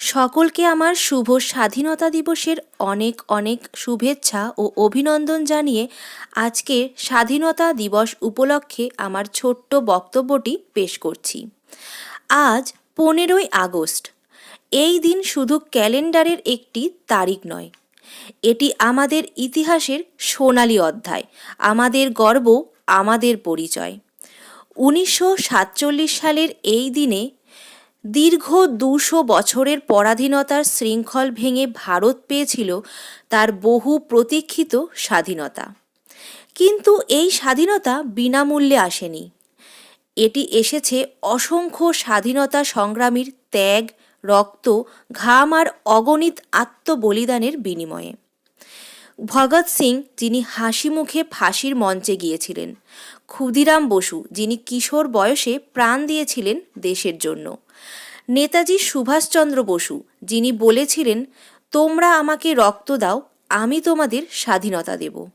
সকলকে আমার শুভ স্বাধীনতা দিবসের অনেক অনেক শুভেচ্ছা ও অভিনন্দন জানিয়ে আজকে স্বাধীনতা দিবস উপলক্ষে আমার ছোট্ট বক্তব্যটি পেশ করছি। আজ পনেরোই আগস্ট। এই দিন শুধু ক্যালেন্ডারের একটি তারিখ নয়। এটি আমাদের ইতিহাসের সোনালি অধ্যায়, আমাদের গর্ব, আমাদের পরিচয়। উনিশশো সাতচল্লিশ সালের এই দিনে দীর্ঘ দুশো বছরের পরাধীনতার শৃঙ্খল ভেঙে ভারত পেয়েছিল তার বহু প্রতীক্ষিত স্বাধীনতা। কিন্তু এই স্বাধীনতা বিনামূল্যে আসেনি। এটি এসেছে অসংখ্য স্বাধীনতা সংগ্রামীর ত্যাগ, রক্ত, ঘাম আর অগণিত আত্মবলিদানের বিনিময়ে। ভগৎ সিং, যিনি হাসি মুখে ফাঁসির মঞ্চে গিয়েছিলেন। ক্ষুদিরাম বসু, যিনি কিশোর বয়সে প্রাণ দিয়েছিলেন দেশের জন্য। নেতাজি সুভাষচন্দ্র বসু, যিনি বলেছিলেন, তোমরা আমাকে রক্ত দাও, আমি তোমাদের স্বাধীনতা দেব।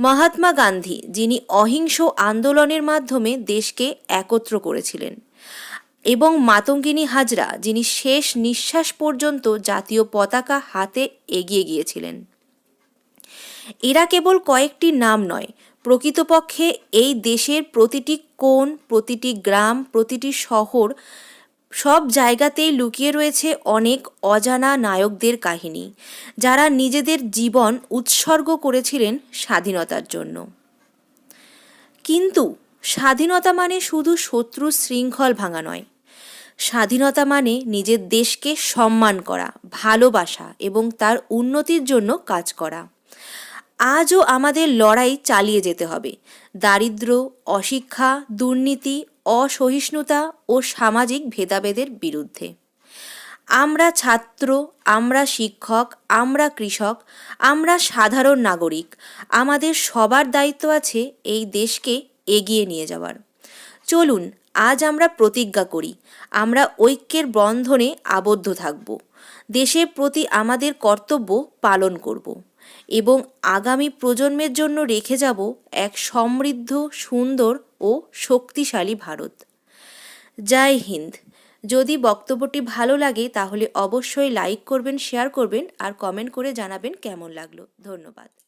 মহাত্মা গান্ধী, যিনি অহিংস আন্দোলনের মাধ্যমে দেশকে একত্র করেছিলেন। এবং মাতঙ্গিনী হাজরা, যিনি শেষ নিঃশ্বাস পর্যন্ত জাতীয় পতাকা হাতে এগিয়ে গিয়েছিলেন। এরা কেবল কয়েকটি নাম নয়, প্রকৃতপক্ষে এই দেশের প্রতিটি কোণ, প্রতিটি গ্রাম, প্রতিটি শহর, সব জায়গাতেই লুকিয়ে রয়েছে অনেক অজানা নায়কদের কাহিনী, যারা নিজেদের জীবন উৎসর্গ করেছিলেন স্বাধীনতার জন্য। কিন্তু স্বাধীনতা মানে শুধু শত্রু শৃঙ্খল ভাঙা নয়। স্বাধীনতা মানে নিজের দেশকে সম্মান করা, ভালোবাসা এবং তার উন্নতির জন্য কাজ করা। আজও আমাদের লড়াই চালিয়ে যেতে হবে। দারিদ্র, অশিক্ষা, দুর্নীতি, অসহিষ্ণুতা ও সামাজিক ভেদাভেদের বিরুদ্ধে। আমরা ছাত্র, আমরা শিক্ষক, আমরা কৃষক, আমরা সাধারণ নাগরিক, আমাদের সবার দায়িত্ব আছে এই দেশকে এগিয়ে নিয়ে যাওয়ার। চলুন আজ আমরা প্রতিজ্ঞা করি, আমরা ঐক্যের বন্ধনে আবদ্ধ থাকব, দেশের প্রতি আমাদের কর্তব্য পালন করব এবং আগামী প্রজন্মের জন্য রেখে যাব এক সমৃদ্ধ, সুন্দর ও শক্তিশালী ভারত। জয় হিন্দ। যদি বক্তব্যটি ভালো লাগে তাহলে অবশ্যই লাইক করবেন, শেয়ার করবেন আর কমেন্ট করে জানাবেন কেমন লাগল। ধন্যবাদ।